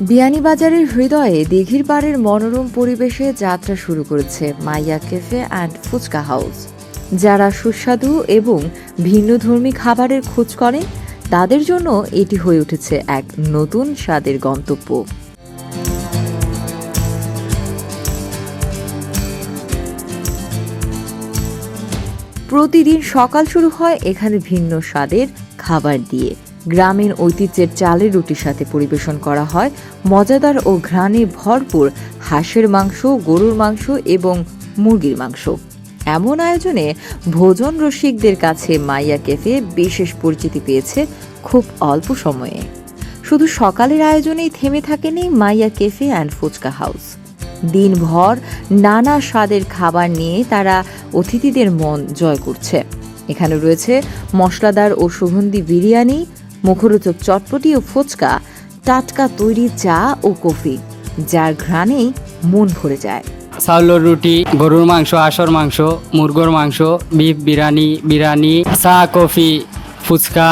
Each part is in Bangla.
বিয়ানীবাজারের হৃদয়ে দিঘির পাড়ের মনোরম পরিবেশে যাত্রা শুরু করেছে মাইয়া ক্যাফে অ্যান্ড ফুচকা হাউস। যারা সুস্বাদু এবং ভিন্নধর্মী খাবারের খোঁজ করেন তাদের জন্য এটি হয়ে উঠেছে এক নতুন স্বাদের গন্তব্য। প্রতিদিন সকাল শুরু হয় এখানে ভিন্ন স্বাদের খাবার দিয়ে। গ্রামীণ ঐতিহ্যের চালের রুটির সাথে পরিবেশন করা হয়। মজাদার ও ঘ্রাণে ভরপুর হাঁসের মাংস, গরুর মাংস এবং মুরগির মাংস। এমন আয়োজনে ভোজন রসিকদের কাছে মাইয়া ক্যাফে বিশেষ পরিচিতি পেয়েছে খুব অল্প সময়ে। শুধু সকালের আয়োজনেই থেমে থাকেনি মাইয়া ক্যাফে অ্যান্ড ফুচকা হাউস। দিনভর নানা স্বাদের খাবার নিয়ে তারা অতিথিদের মন জয় করছে। এখানে রয়েছে মশলাদার ও সুগন্ধি বিরিয়ানি মুখরোচক চটপটি ও ফুচকা, টাটকা তৈরি চা ও কফি, যার ঘ্রাণেই মন ভরে যায়। চাউলের রুটি, গরুর মাংস আসর মাংস, মুরগোর মাংস, বিফ, বিরিয়ানি বিরিয়ানি, চা, কফি, ফুচকা,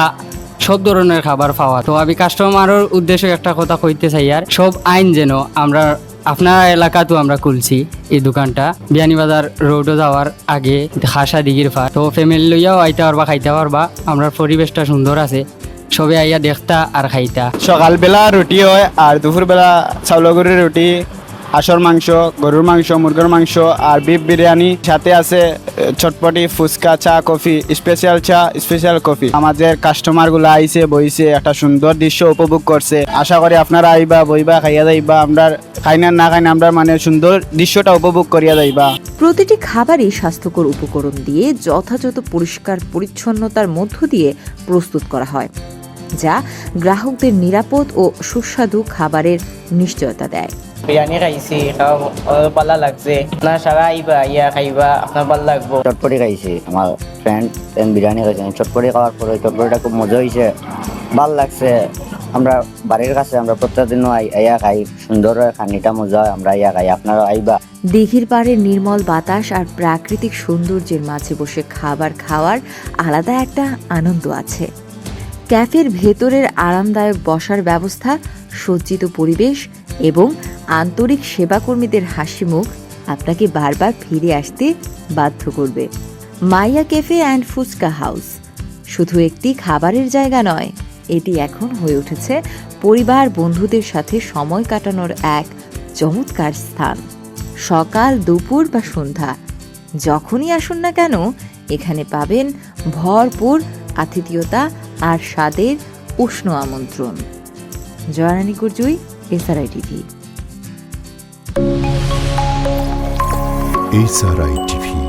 সব ধরনের খাবার পাওয়া। তো আমি কাস্টমারের উদ্দেশ্যে একটা কথা কইতে চাই, আর সব আইন যেন আমরা, আপনার এলাকাতেও আমরা খুলছি এই দোকানটা। বিয়ানীবাজার রোডও যাওয়ার আগে খাসা দিঘির ফা তো ফ্যামিলি লইয়াও আইতে পারবা, খাইতে পারবা। আমরা পরিবেশটা সুন্দর আছে। সবে আইয়া দেখতা আর খাইতা। সকালবেলা রুটি হয় আর দুপুরবেলা গুঁড়ির রুটি হাঁসর মাংস গরুর মাংস মুরগির মাংস আর বিফ বিরিয়ানি সাথে আছে চটপটি ফুচকা চা কফি স্পেশাল চা স্পেশাল কফি। আমাদের কাস্টমারগুলো আইছে বইছে একটা সুন্দর দৃশ্য উপভোগ করছে আশা করি আপনারা আইবা বইবা খাইয়া যাইবা আমরা খাইনা না খাইনা আমরা মানে সুন্দর দৃশ্যটা উপভোগ করিয়া যাইবা। প্রতিটি খাবারই স্বাস্থ্যকর উপকরণ দিয়ে যথাযথ পরিষ্কার পরিচ্ছন্নতার মধ্য দিয়ে প্রস্তুত করা হয়। যা গ্রাহকদের নিরাপদ ও সুস্বাদু খাবারের নিশ্চয়তা দেয়। বিরিয়ানি খাইছি ভালো লাগছে। আপনার সারা আইবা ইয়া খাইবা আপনার ভালো লাগবো। চটপটি খাইছি আমার ফ্রেন্ড ফ্রেন্ড বিরিয়ানি খাইছে চটপটি খাওয়ার পরে চটপটিটা খুব মজা হয়েছে ভালো লাগছে। আমরা বাড়ির কাছে আমরা প্রত্যেকদিনও আই- আইয়া খাই সুন্দর হয় খানিটা মজা হয় আমরা আইয়া খাই আপনারা আইবা। দিঘির পাড়ের নির্মল বাতাস আর প্রাকৃতিক সৌন্দর্যের মাঝে বসে খাবার খাওয়ার আলাদা একটা আনন্দ আছে। ক্যাফের ভেতরের আরামদায়ক বসার ব্যবস্থা, সজ্জিত পরিবেশ এবং আন্তরিক সেবাকর্মীদের হাসি মুখ আপনাকে বারবার ফিরে আসতে বাধ্য করবে। মাইয়া ক্যাফে অ্যান্ড ফুচকা হাউস। শুধু একটি খাবারের জায়গা নয়, এটি এখন হয়ে উঠেছে পরিবার বন্ধুদের সাথে সময় কাটানোর এক চমৎকার স্থান। সকাল, দুপুর বা সন্ধ্যা, যখনই আসুন না কেন, এখানে পাবেন ভরপুর আতিথেয়তা আর স্বাদের উষ্ণ আমন্ত্রণ জয়রানী গুরজুই SRI TV SRI TV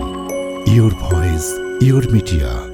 your voice your media.